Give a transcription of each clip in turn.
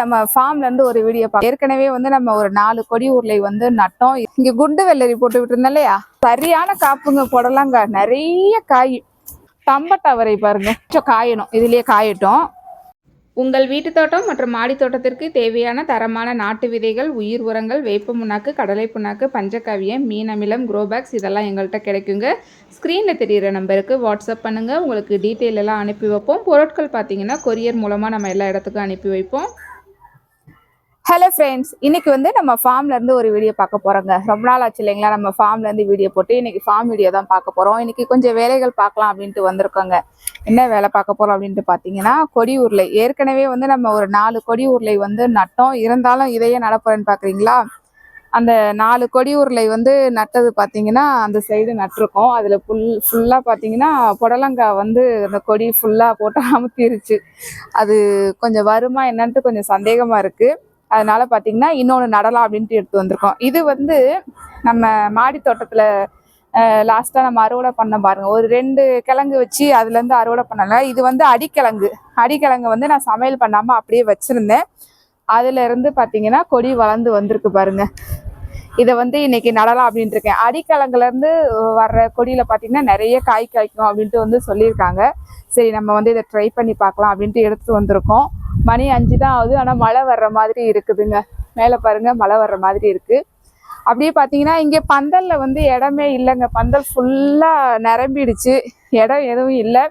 நம்ம ஃபார்ம்ல இருந்து ஒரு வீடியோ பார்க்க ஏற்கனவே வந்து நம்ம ஒரு நாலு கொடி உருளை வந்து நட்டோம். இங்க குண்டு வெள்ளரி போட்டு விட்டுருந்தோம் இல்லையா? சரியான காப்புங்க போடலாங்க நிறைய காய். தம்பட்டவரை பாருங்க. கொஞ்சம் காயணும். இதுலயே காயட்டும். உங்கள் வீட்டு தோட்டம் மற்றும் மாடி தோட்டத்திற்கு தேவையான தரமான நாட்டு விதைகள் உயிர் உரங்கள் வேப்ப புண்ணாக்கு கடலை புண்ணாக்கு பஞ்சக்காவியம் மீன் அமிலம் குரோபேக்ஸ் இதெல்லாம் எங்கள்கிட்ட கிடைக்குங்க. ஸ்க்ரீனில் தெரிகிற நம்பருக்கு வாட்ஸ்அப் பண்ணுங்கள் உங்களுக்கு டீட்டெயில் எல்லாம் அனுப்பி வைப்போம். பொருட்கள் பார்த்தீங்கன்னா கொரியர் மூலமாக நம்ம எல்லா இடத்துக்கும் அனுப்பி வைப்போம். ஹலோ ஃப்ரெண்ட்ஸ் இன்னைக்கு வந்து நம்ம ஃபார்ம்ல இருந்து ஒரு வீடியோ பார்க்க போறோங்க. ரொம்ப நாள் ஆச்சு இல்லைங்களா? நம்ம ஃபார்ம்ல இருந்து வீடியோ போட்டு இன்னைக்கு ஃபார்ம் வீடியோ தான் பார்க்க போறோம். இன்னைக்கு கொஞ்சம் வேலைகள் பார்க்கலாம் அப்படின்ட்டு வந்திருக்கோங்க. என்ன வேலை பார்க்க போறோம் அப்படின்ட்டு பார்த்தீங்கன்னா கொடி உருளை. ஏற்கனவே வந்து நம்ம ஒரு நாலு கொடி உருளை வந்து நட்டோம். இருந்தாலும் இதையே நடப்புறேன்னு பார்க்குறீங்களா? அந்த நாலு கொடி உருளை வந்து நட்டது பார்த்தீங்கன்னா அந்த சைடு நட்டிருக்கோம். அதில் ஃபுல் ஃபுல்லாக பார்த்தீங்கன்னா புடலங்காய் வந்து அந்த கொடி ஃபுல்லாக போட்டு அமுத்திருச்சு. அது கொஞ்சம் வருமா என்னன்ட்டு கொஞ்சம் சந்தேகமாக இருக்குது அதனால பார்த்தீங்கன்னா இன்னொன்று நடலாம் அப்படின்ட்டு எடுத்து வந்திருக்கோம். இது வந்து நம்ம மாடி தோட்டத்தில் லாஸ்ட்டாக நம்ம அறுவடை பண்ண பாருங்கள் ஒரு ரெண்டு கிழங்கு வச்சு அதுலேருந்து அறுவடை பண்ணலை. இது வந்து அடிக்கிழங்கு. அடிக்கிழங்கு வந்து நான் சமையல் பண்ணாமல் அப்படியே வச்சுருந்தேன். அதுலேருந்து பார்த்தீங்கன்னா கொடி வளர்ந்து வந்திருக்கு பாருங்க. இதை வந்து இன்னைக்கு நடலாம் அப்படின்ட்டு இருக்கேன் அடிக்கிழங்குலேருந்து வர்ற கொடியில் பார்த்தீங்கன்னா நிறைய காய் காய்க்கும் அப்படின்ட்டு வந்து சொல்லியிருக்காங்க. சரி நம்ம வந்து இதை ட்ரை பண்ணி பார்க்கலாம் அப்படின்ட்டு எடுத்துகிட்டு வந்திருக்கோம். மணி அஞ்சு தான் ஆகுது. ஆனால் மழை வர்ற மாதிரி இருக்குதுங்க. மேலே பாருங்க மழை வர்ற மாதிரி இருக்கு. அப்படியே பார்த்தீங்கன்னா இங்கே பந்தலில் வந்து இடமே இல்லைங்க. பந்தல் ஃபுல்லாக நிரம்பிடுச்சு. இடம் எதுவும் இல்லை.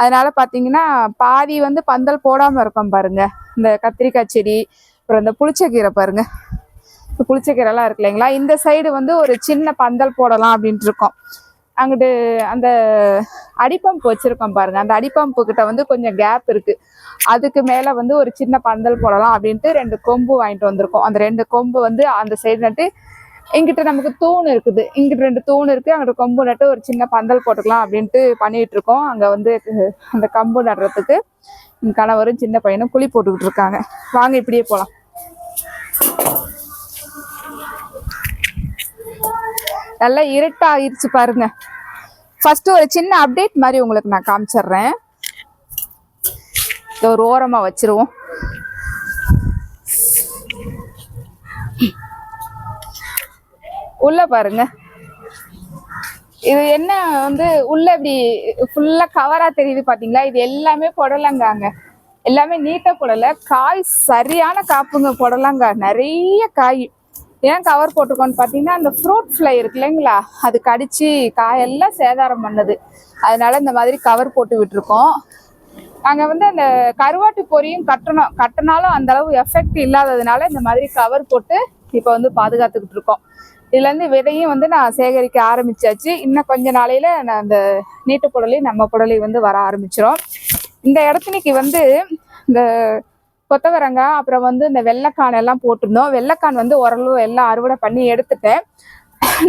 அதனால பார்த்தீங்கன்னா பாதி வந்து பந்தல் போடாமல் இருக்கோம் பாருங்க. இந்த கத்திரிக்காய் செடி அப்புறம் இந்த புளிச்சக்கீரை பாருங்க. இந்த புளிச்சக்கீரைலாம் இருக்கு இல்லைங்களா? இந்த சைடு வந்து ஒரு சின்ன பந்தல் போடலாம் அப்படின்ட்டு இருக்கோம். அங்கிட்டு அந்த அடிப்பம்பு வச்சுருக்கோம் பாருங்கள் அந்த அடிப்பம்பு கிட்ட வந்து கொஞ்சம் கேப் இருக்குது அதுக்கு மேலே வந்து ஒரு சின்ன பந்தல் போடலாம் அப்படின்ட்டு ரெண்டு கொம்பு வாங்கிட்டு வந்திருக்கோம். அந்த ரெண்டு கொம்பு வந்து அந்த சைடு நட்டு இங்கிட்ட நமக்கு தூண் இருக்குது. இங்கிட்ட ரெண்டு தூண் இருக்குது அங்கிட்ட கொம்பு நட்டு ஒரு சின்ன பந்தல் போட்டுக்கலாம் அப்படின்ட்டு பண்ணிகிட்ருக்கோம் இருக்கோம். வந்து அந்த கம்பு நடுறதுக்கு கணவரும் சின்ன பையனும் குழி போட்டுக்கிட்டு இருக்காங்க. வாங்க இப்படியே போகலாம் நல்லா இருட்டாயிருச்சு பாருங்க. ஃபர்ஸ்ட் ஒரு சின்ன அப்டேட் மாதிரி உங்களுக்கு நான் காமிச்சிடுறேன். ஒரு ஓரமா வச்சிருவோம். உள்ள பாருங்க. இது என்ன வந்து உள்ள இப்படி ஃபுல்லா கவரா தெரியுது பாத்தீங்களா? இது எல்லாமே புடலங்காங்க. எல்லாமே நீட்ட புடல. காய் சரியான காப்புங்க புடலங்க நிறைய காய். ஏன் கவர் போட்டிருக்கோன்னு பார்த்தீங்கன்னா அந்த ஃப்ரூட் ஃப்ளை இருக்கு இல்லைங்களா? அது கடிச்சு காயெல்லாம் சேதாரம் பண்ணுது. அதனால இந்த மாதிரி கவர் போட்டு விட்டுருக்கோம். நாங்கள் வந்து அந்த கருவாட்டு பொரியும் கட்டணும் கட்டினாலும் அந்த அளவு எஃபெக்ட் இல்லாததுனால இந்த மாதிரி கவர் போட்டு இப்போ வந்து பாதுகாத்துக்கிட்டு இருக்கோம். இதுலேருந்து விதையும் வந்து நான் சேகரிக்க ஆரம்பிச்சாச்சு. இன்னும் கொஞ்ச நாளையில் நான் அந்த நீட்டு புடலையும் நம்ம புடலையும் வந்து வர ஆரம்பிச்சிடும் இந்த இடத்துக்கு வந்து இந்த கொத்தவரங்காய் அப்புறம் வந்து இந்த வெள்ளைக்கான் எல்லாம் போட்டிருந்தோம். வெள்ளைக்கான் வந்து ஓரளவு எல்லாம் அறுவடை பண்ணி எடுத்துட்டேன்.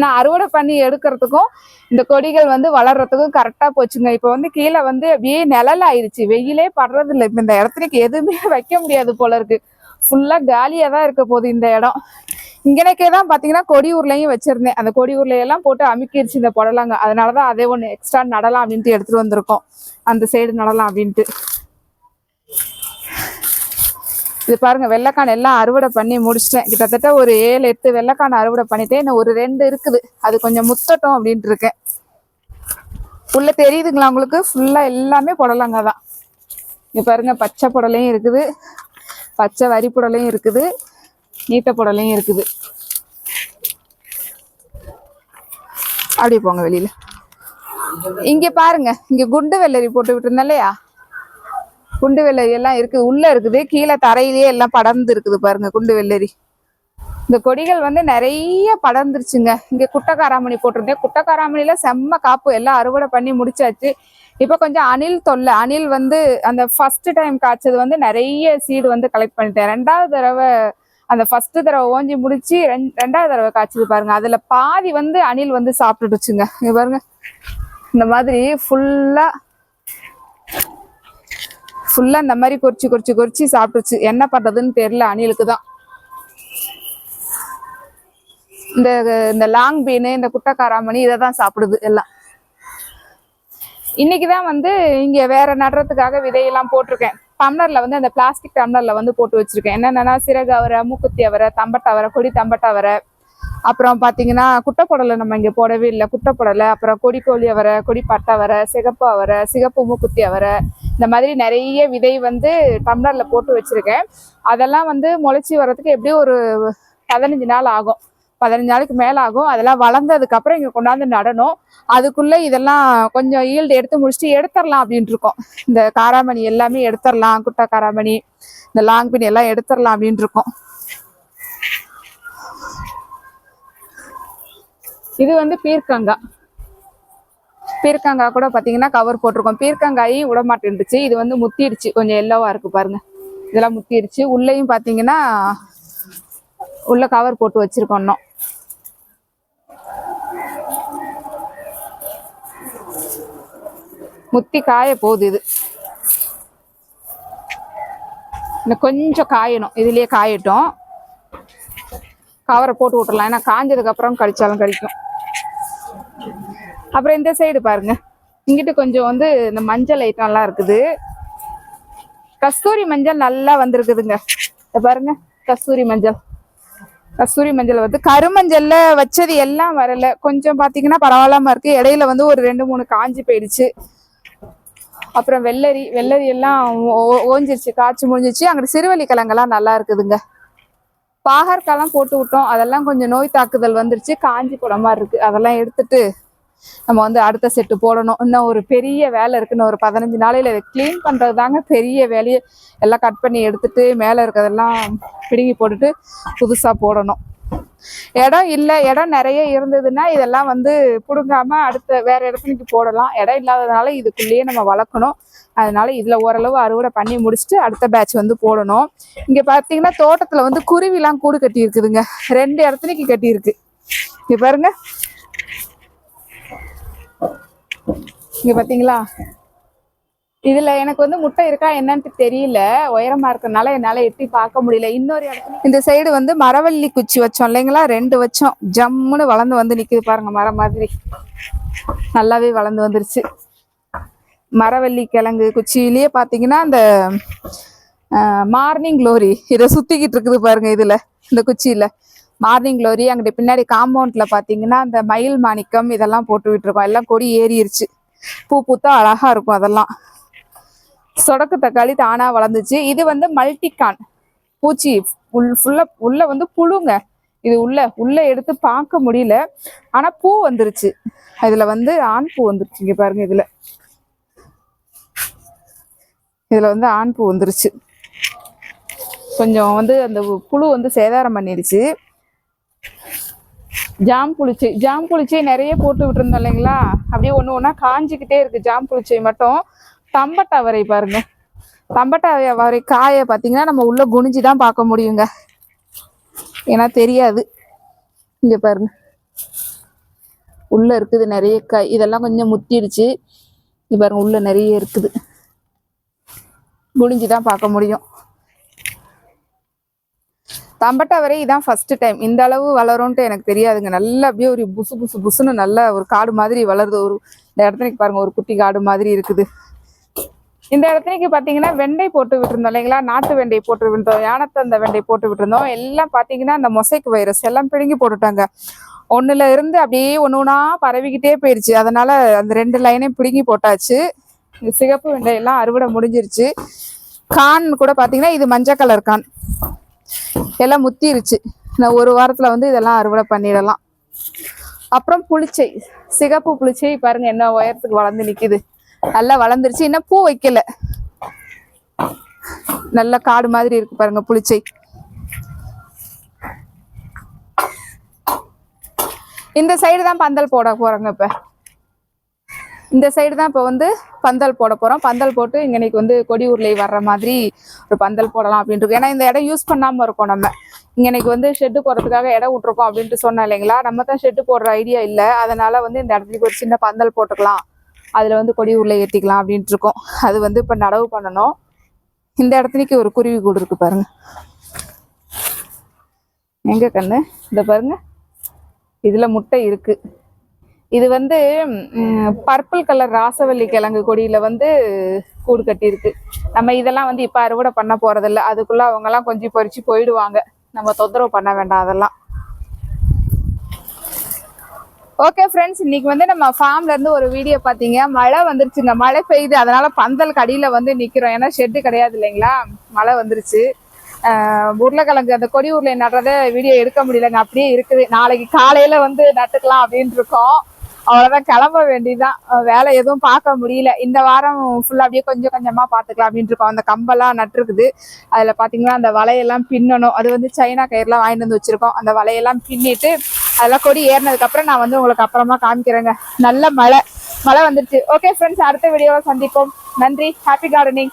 நான் அறுவடை பண்ணி எடுக்கிறதுக்கும் இந்த கொடிகள் வந்து வளர்றதுக்கும் கரெக்டாக போச்சுங்க. இப்போ வந்து கீழே வந்து அப்படியே நிழல் ஆயிடுச்சு வெயிலே படுறது இல்லை இப்போ இந்த இடத்துக்கு எதுவுமே வைக்க முடியாது போல இருக்கு. ஃபுல்லாக காலியாக தான் இருக்க போகுது இந்த இடம். இங்கனக்கே தான் பார்த்தீங்கன்னா கொடி உருளையும் வச்சிருந்தேன். அந்த கொடி போட்டு அமுக்கிருச்சு இந்த புடலாங்க அதனால தான் அதே ஒன்று எக்ஸ்ட்ரா நடலாம் அப்படின்ட்டு எடுத்துகிட்டு வந்திருக்கோம். அந்த சைடு நடலாம் அப்படின்ட்டு. இது பாருங்க வெள்ளைக்கான் எல்லாம் அறுவடை பண்ணி முடிச்சிட்டேன். கிட்டத்தட்ட ஒரு ஏழு எட்டு வெள்ளைக்கான் அறுவடை பண்ணிட்டேன். இன்னும் ஒரு ரெண்டு இருக்குது. அது கொஞ்சம் முத்தட்டும் அப்படின்ட்டு இருக்கேன். உள்ள தெரியுதுங்களா உங்களுக்கு? ஃபுல்லா எல்லாமே புடலங்க தான். இது பாருங்க பச்சை புடலையும் இருக்குது. பச்சை வரி புடலையும் இருக்குது. நீட்ட புடலையும் இருக்குது. அப்படியே போங்க வெளியில. இங்க பாருங்க இங்க குண்டு வெள்ளரி போட்டு விட்டுருந்தேன் இல்லையா? குண்டு வெள்ளரி எல்லாம் இருக்குது. உள்ளே இருக்குது. கீழே தரையிலேயே எல்லாம் படர்ந்து இருக்குது பாருங்க குண்டு வெள்ளரி. இந்த கொடிகள் வந்து நிறைய படர்ந்துருச்சுங்க. இங்கே குட்டக்காராமணி போட்டிருந்தேன். குட்டக்காராமணியில் செம்ம காப்பு. எல்லாம் அறுவடை பண்ணி முடிச்சாச்சு. இப்போ கொஞ்சம் அணில் தொல்லை. அணில் வந்து அந்த ஃபஸ்ட்டு டைம் காய்ச்சது வந்து நிறைய சீடு வந்து கலெக்ட் பண்ணிட்டேன். ரெண்டாவது தடவை அந்த ஃபஸ்ட்டு தடவை ஓஞ்சி முடிச்சு ரெண்- ரெண்டாவது தடவை காய்ச்சது பாருங்க. அதில் பாதி வந்து அணில் வந்து சாப்பிட்டுடுச்சுங்க. இங்கே பாருங்க. இந்த மாதிரி ஃபுல்லாக ஃபுல்லாக இந்த மாதிரி கொறிச்சு கொறிச்சு கொறிச்சு சாப்பிட்டுச்சு. என்ன பண்ணுறதுன்னு தெரில அணிலுக்கு தான். இந்த இந்த லாங் பீனு இந்த குட்டக்காராமணி இதை தான் சாப்பிடுது எல்லாம். இன்னைக்கு தான் வந்து இங்கே வேற நடுறதுக்காக விதையெல்லாம் போட்டிருக்கேன். டம்ளரில் வந்து அந்த பிளாஸ்டிக் டம்ளரில் வந்து போட்டு வச்சுருக்கேன். என்னென்னா சிறகு அவரை மூக்குத்தி அவரை தம்பட்டை அவரை கொடி தம்பட்டை அவரை அப்புறம் பார்த்தீங்கன்னா குட்டைப்படலை நம்ம இங்கே போடவே இல்லை. குட்டைப்படலை அப்புறம் கொடி கோழி அவரை கொடி பட்டை அவரை சிகப்பு அவரை சிகப்பு மூக்குத்தி அவரை இந்த மாதிரி நிறைய விதை வந்து டம்ளரில் போட்டு வச்சுருக்கேன். அதெல்லாம் வந்து முளைச்சி வர்றதுக்கு எப்படியும் ஒரு பதினஞ்சு நாள் ஆகும். பதினஞ்சு நாளைக்கு மேலே ஆகும். அதெல்லாம் வளர்ந்ததுக்கப்புறம் இங்கே கொண்டாந்து நடணும். அதுக்குள்ளே இதெல்லாம் கொஞ்சம் ஈல்டு எடுத்து முடிச்சுட்டு எடுத்துடலாம் அப்படின்ட்டு இருக்கோம். இந்த காராமணி எல்லாமே எடுத்துடலாம். குட்டை காராமணி இந்த லாங் பின் எல்லாம் எடுத்துடலாம் அப்படின்ட்டு இருக்கோம். இது வந்து பீர்க்கங்காய் பீர்க்கங்காய் கூட பார்த்தீங்கன்னா கவர் போட்டிருக்கோம். பீர்க்கங்காயும் விட மாட்டேன்டுச்சு இது வந்து முத்திடுச்சு. கொஞ்சம் எல்லோவா இருக்கு பாருங்க. இதெல்லாம் முத்திடுச்சு. உள்ளேயும் பார்த்தீங்கன்னா உள்ள கவர் போட்டு வச்சிருக்கோம் இன்னும். முத்தி காய போகுது இது. இன்னும் கொஞ்சம் காயணும். இதுலயே காயட்டும். கவரை போட்டு விட்டுறலாம். ஏன்னா காஞ்சதுக்கப்புறம் கழிச்சாலும் கழிக்கும் அப்புறம் இந்த சைடு பாருங்க. இங்கிட்டு கொஞ்சம் வந்து இந்த மஞ்சள் ஐட்டம்லாம் இருக்குது. கஸ்தூரி மஞ்சள் நல்லா வந்திருக்குதுங்க. பாருங்க கஸ்தூரி மஞ்சள். கஸ்தூரி மஞ்சள் வந்து கருமஞ்சள்ல வச்சது எல்லாம் வரல. கொஞ்சம் பாத்தீங்கன்னா பரவாயில்லாம இருக்கு. இடையில வந்து ஒரு ரெண்டு மூணு காஞ்சி போயிடுச்சு. அப்புறம் வெள்ளரி வெள்ளரி எல்லாம் ஓ- ஓஞ்சிருச்சு. காய்ச்சி முடிஞ்சிச்சு. அங்கிட்டு சிறுவள்ளி கிழங்கெல்லாம் நல்லா இருக்குதுங்க. பாகற்காலாம் போட்டு விட்டோம். அதெல்லாம் கொஞ்சம் நோய் தாக்குதல் வந்துருச்சு. காஞ்சி போன மாதிரி இருக்கு. அதெல்லாம் எடுத்துட்டு நம்ம வந்து அடுத்த செட்டு போடணும். இன்னும் ஒரு பெரிய வேலை இருக்குன்னு இன்னும் ஒரு பதினஞ்சு நாளையில இதை க்ளீன் பண்றது தாங்க பெரிய வேலையை. எல்லாம் கட் பண்ணி எடுத்துட்டு மேலே இருக்கிறதெல்லாம் பிடுங்கி போட்டுட்டு புதுசாக போடணும். இடம் இல்லை இடம் நிறைய இருந்ததுன்னா இதெல்லாம் வந்து பிடுங்காம அடுத்த வேற இடத்துக்கு போடலாம். இடம் இல்லாததுனால இதுக்குள்ளேயே நம்ம வளர்க்கணும். அதனால இதுல ஓரளவு அறுவடை பண்ணி முடிச்சுட்டு அடுத்த பேட்ச் வந்து போடணும். இங்க பாத்தீங்கன்னா தோட்டத்துல வந்து குருவிலாம் கூடு கட்டி இருக்குதுங்க ரெண்டு இடத்துலக்கு கட்டி இருக்கு இங்க பாருங்க. இங்க பாத்தீங்களா? இதுல எனக்கு வந்து முட்டை இருக்கா என்னன்ட்டு தெரியல. உயரமா இருக்கறனால என்னால எட்டி பார்க்க முடியல. இன்னொரு இடத்துல இந்த சைடு வந்து மரவள்ளி குச்சி வச்சோம் இல்லைங்களா? ரெண்டு வச்சோம். ஜம்முன்னு வளர்ந்து வந்து நிக்குது பாருங்க மரம் மாதிரி. நல்லாவே வளர்ந்து வந்துருச்சு. மரவள்ளி கிழங்கு குச்சியிலேயே பாத்தீங்கன்னா அந்த மார்னிங் க்ளோரி இதை சுத்திக்கிட்டு இருக்குது பாருங்க இதுல இந்த குச்சியில. மார்னிங் க்ளோரி அங்கிட்ட பின்னாடி காம்பவுண்ட்ல பாத்தீங்கன்னா அந்த மயில் மாணிக்கம் இதெல்லாம் போட்டு விட்டுருக்கோம். எல்லாம் கொடி ஏறிடுச்சு பூ பூத்தா அழகா இருக்கும் அதெல்லாம். சொடக்கு தக்காளி தானா வளர்ந்துச்சு. இது வந்து மல்டிகான் பூச்சி உள் உள்ள வந்து புழுங்க. இது உள்ள உள்ள எடுத்து பார்க்க முடியல. ஆனா பூ வந்துருச்சு. இதுல வந்து ஆண் பூ வந்துருச்சு. இங்க பாருங்க இதுல. இதுல வந்து ஆண் பூ வந்துருச்சு. கொஞ்சம் வந்து அந்த புழு வந்து சேதாரம் பண்ணிடுச்சு ஜாம் புளிச்சை ஜாம் புளிச்சை நிறைய போட்டு விட்டுருந்தோம் இல்லைங்களா? அப்படியே ஒன்று ஒன்றா காஞ்சிக்கிட்டே இருக்கு. ஜாம் புளிச்சை மட்டும். தம்பட்டாவரை பாருங்க. தம்பட்டாவரை காயை பார்த்தீங்கன்னா நம்ம உள்ள குனிஞ்சு தான் பார்க்க முடியுங்க. ஏன்னா தெரியாது. இங்க பாருங்க. உள்ள இருக்குது நிறைய காய். இதெல்லாம் கொஞ்சம் முத்திடுச்சு. இங்க பாருங்க உள்ள நிறைய இருக்குது. குனிஞ்சு தான் பார்க்க முடியும். தம்பட்டாவரை இதான் ஃபர்ஸ்ட் டைம் இந்த அளவு வளரும்ன்ட்டு எனக்கு தெரியாதுங்க. நல்லா அப்படியே ஒரு புசு புசு புசுன்னு நல்லா ஒரு காடு மாதிரி வளருது. ஒரு இந்த இடத்துல பாருங்க ஒரு குட்டி காடு மாதிரி இருக்குது. இந்த இடத்துக்கு பார்த்தீங்கன்னா வெண்டை போட்டு விட்டுருந்தோம் இல்லைங்களா? நாட்டு வெண்டை போட்டு விட்டுருந்தோம். யானத்தந்த வெண்டை போட்டு விட்டுருந்தோம். எல்லாம் பார்த்தீங்கன்னா அந்த மொசைக் வைரஸ் எல்லாம் பிடுங்கி போட்டுட்டாங்க. ஒன்றுல இருந்து அப்படியே ஒன்று ஒன்றா பரவிக்கிட்டே போயிடுச்சு அதனால அந்த ரெண்டு லைனையும் பிடுங்கி போட்டாச்சு. இந்த சிகப்பு வெண்டை எல்லாம் அறுவடை முடிஞ்சிருச்சு. கான் கூட பார்த்தீங்கன்னா இது மஞ்சள் கலர் கான். எல்லாம் முத்திருச்சு. நான் ஒரு வாரத்தில் வந்து இதெல்லாம் அறுவடை பண்ணிடலாம். அப்புறம் புளிச்சை. சிகப்பு புளிச்சை பாருங்கள் என்ன உயரத்துக்கு வளர்ந்து நிற்கிது நல்லா வளர்ந்துருச்சு. இன்னும் பூ வைக்கல. நல்ல காடு மாதிரி இருக்கு பாருங்க புளிச்சை. இந்த சைடு தான் பந்தல் போட போறாங்க இப்ப. இந்த சைடு தான் இப்போ வந்து பந்தல் போட போறோம். பந்தல் போட்டு இங்கே இன்னைக்கு வந்து கொடி உருளை வர்ற மாதிரி ஒரு பந்தல் போடலாம் அப்படின்ட்டு ஏன்னா இந்த இடம் யூஸ் பண்ணாமல் இருக்கோம் நம்ம. இங்கே இன்னைக்கு வந்து ஷெட்டு போடுறதுக்காக இடம் விட்டுருக்கோம் அப்படின்ட்டு சொன்னோம் இல்லைங்களா? நம்ம தான் ஷெட்டு போடுற ஐடியா இல்லை. அதனால வந்து இந்த இடத்துக்கு ஒரு சின்ன பந்தல் போட்டுக்கலாம். அதில் வந்து கொடி உருளை ஏற்றிக்கலாம் அப்படின்ட்டு இருக்கோம். அது வந்து இப்போ நடவு பண்ணணும். இந்த இடத்துலக்கு ஒரு குருவி கூடு இருக்கு பாருங்க. எங்க கண்ணு? இந்த பாருங்க. இதுல முட்டை இருக்கு. இது வந்து பர்பிள் கலர் ராசவல்லி கிழங்கு கொடியில வந்து கூடு கட்டியிருக்கு. நம்ம இதெல்லாம் வந்து இப்போ அறுவடை பண்ண போகிறதில்ல அதுக்குள்ள அவங்கெல்லாம் கொஞ்சம் பறிச்சு போயிடுவாங்க. நம்ம தொந்தரவு பண்ண வேண்டாம் அதெல்லாம். ஓகே ஃப்ரெண்ட்ஸ் இன்னைக்கு வந்து நம்ம ஃபார்ம்ல இருந்து ஒரு வீடியோ பார்த்தீங்க. மழை வந்துருச்சுங்க. மழை பெய்யுது. அதனால பந்தல் கடியில வந்து நிக்கிறோம். ஏன்னா ஷெட்டு கிடையாது இல்லைங்களா? மழை வந்துருச்சு. உருளைக்கிழங்கு அந்த கொடி உருளை நடுறத வீடியோ எடுக்க முடியலங்க. அப்படியே இருக்குது. நாளைக்கு காலையில வந்து நட்டுக்கலாம் அப்படின்னு இருக்கோம். அவ்வளோதான் கிளம்ப வேண்டியதுதான். வேலை எதுவும் பார்க்க முடியல. இந்த வாரம் ஃபுல்லாக அப்படியே கொஞ்சம் கொஞ்சமாக பார்த்துக்கலாம் அப்படின்ட்டு இருக்கோம். அந்த கம்பெல்லாம் நட்டுருக்குது. அதில் பார்த்தீங்கன்னா அந்த வலையெல்லாம் பின்னணும். அது வந்து சைனா கயிறுலாம் வாங்கிட்டு வந்து வச்சிருக்கோம். அந்த வலையெல்லாம் பின்னிட்டு அதெல்லாம் கொடி ஏறினதுக்கப்புறம் நான் வந்து உங்களுக்கு அப்புறமா காமிக்கிறேங்க. நல்ல மழை. மழை வந்துருச்சு. ஓகே ஃப்ரெண்ட்ஸ் அடுத்த வீடியோவை சந்திப்போம். நன்றி. Happy gardening